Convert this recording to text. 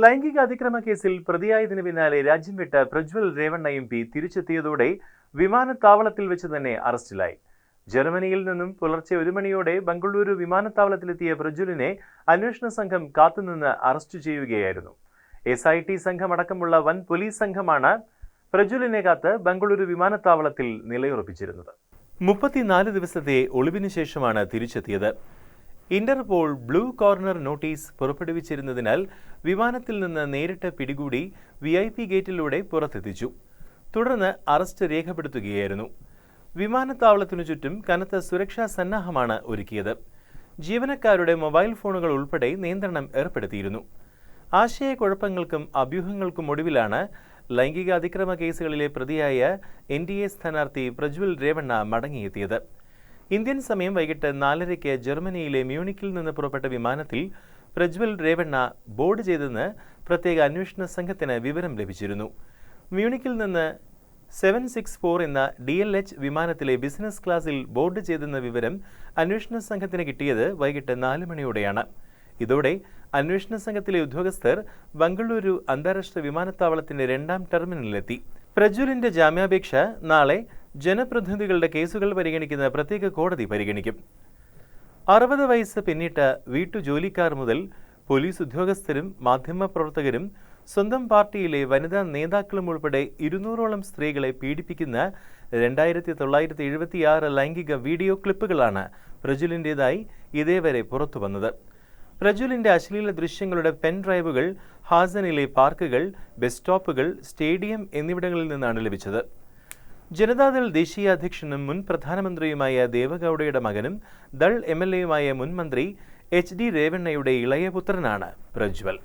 ലൈംഗിക അതിക്രമ കേസിൽ പ്രതിയായതിന് പിന്നാലെ രാജ്യം വിട്ട പ്രജ്വൽ രേവണ്ണ എം പി തിരിച്ചെത്തിയതോടെ വിമാനത്താവളത്തിൽ വെച്ച് തന്നെ അറസ്റ്റിലായി. ജർമ്മനിയിൽ നിന്നും പുലർച്ചെ ഒരു മണിയോടെ ബംഗളൂരു വിമാനത്താവളത്തിലെത്തിയ പ്രജ്വലിനെ അന്വേഷണ സംഘം കാത്തുനിന്ന് അറസ്റ്റ് ചെയ്യുകയായിരുന്നു. എസ് ഐ ടി സംഘമടക്കമുള്ള വൻ പോലീസ് സംഘമാണ് പ്രജ്വലിനെ കാത്ത് ബംഗളൂരു വിമാനത്താവളത്തിൽ നിലയുറപ്പിച്ചിരുന്നത്. മുപ്പത്തിനാല് ദിവസത്തെ ഒളിവിനു ശേഷമാണ് തിരിച്ചെത്തിയത്. ഇന്റർപോൾ ബ്ലൂ കോർണർ നോട്ടീസ് പുറപ്പെടുവിച്ചിരുന്നതിനാൽ വിമാനത്തിൽ നിന്ന് നേരിട്ട് പിടികൂടി വി ഐ പി ഗേറ്റിലൂടെ പുറത്തെത്തിച്ചു. തുടർന്ന് അറസ്റ്റ് രേഖപ്പെടുത്തുകയായിരുന്നു. വിമാനത്താവളത്തിനു ചുറ്റും കനത്ത സുരക്ഷാ സന്നാഹമാണ് ഒരുക്കിയത്. ജീവനക്കാരുടെ മൊബൈൽ ഫോണുകൾ ഉൾപ്പെടെ നിയന്ത്രണം ഏർപ്പെടുത്തിയിരുന്നു. ആശയക്കുഴപ്പങ്ങൾക്കും അഭ്യൂഹങ്ങൾക്കും ഒടുവിലാണ് ലൈംഗിക അതിക്രമ കേസുകളിലെ പ്രതിയായ എൻ ഡി എ സ്ഥാനാർത്ഥി പ്രജ്വൽ രേവണ്ണ മടങ്ങിയെത്തിയത്. ഇന്ത്യൻ സമയം വൈകിട്ട് നാലരയ്ക്ക് ജർമ്മനിയിലെ മ്യൂണിക്കിൽ നിന്ന് പുറപ്പെട്ട വിമാനത്തിൽ പ്രജ്വൽ രേവണ്ണ ബോർഡ് ചെയ്തെന്ന് പ്രത്യേക അന്വേഷണ സംഘത്തിന് വിവരം ലഭിച്ചിരുന്നു. മ്യൂണിക്കിൽ നിന്ന് സെവൻ സിക്സ് ഫോർ എന്ന ഡി എൽ എച്ച് വിമാനത്തിലെ ബിസിനസ് ക്ലാസിൽ ബോർഡ് ചെയ്തെന്ന വിവരം അന്വേഷണ സംഘത്തിന് കിട്ടിയത് വൈകിട്ട് നാല് മണിയോടെയാണ്. ഇതോടെ അന്വേഷണ സംഘത്തിലെ ഉദ്യോഗസ്ഥർ ബംഗളൂരു അന്താരാഷ്ട്ര വിമാനത്താവളത്തിന്റെ രണ്ടാം ടെർമിനലിലെത്തി. പ്രജ്വലിന്റെ ജാമ്യാപേക്ഷ നാളെ ജനപ്രതിനിധികളുടെ കേസുകൾ പരിഗണിക്കുന്ന പ്രത്യേക കോടതി പരിഗണിക്കും. അറുപത് വയസ്സ് പിന്നിട്ട വീട്ടുജോലിക്കാർ മുതൽ പോലീസ് ഉദ്യോഗസ്ഥരും മാധ്യമപ്രവർത്തകരും സ്വന്തം പാർട്ടിയിലെ വനിതാ നേതാക്കളും ഉൾപ്പെടെ ഇരുന്നൂറോളം സ്ത്രീകളെ പീഡിപ്പിക്കുന്ന രണ്ടായിരത്തി തൊള്ളായിരത്തി എഴുപത്തിയാറ് ലൈംഗിക വീഡിയോ ക്ലിപ്പുകളാണ് പ്രജുലിന്റെതായി ഇതേവരെ പുറത്തുവന്നത്. പ്രജുലിന്റെ അശ്ലീല ദൃശ്യങ്ങളുടെ പെൻ ഡ്രൈവുകൾ ഹാസനിലെ പാർക്കുകൾ ബസ് സ്റ്റോപ്പുകൾ സ്റ്റേഡിയം എന്നിവിടങ്ങളിൽ നിന്നാണ് ലഭിച്ചത്. ജനതാദൾ ദേശീയ അധ്യക്ഷനും മുൻ പ്രധാനമന്ത്രിയുമായ ദേവഗൌഡയുടെ മകനും ദൾ എം എൽ എയുമായ മുൻ മന്ത്രി എച്ച് ഡി രേവണ്ണയുടെ ഇളയ പുത്രനാണ് പ്രജ്വൽ.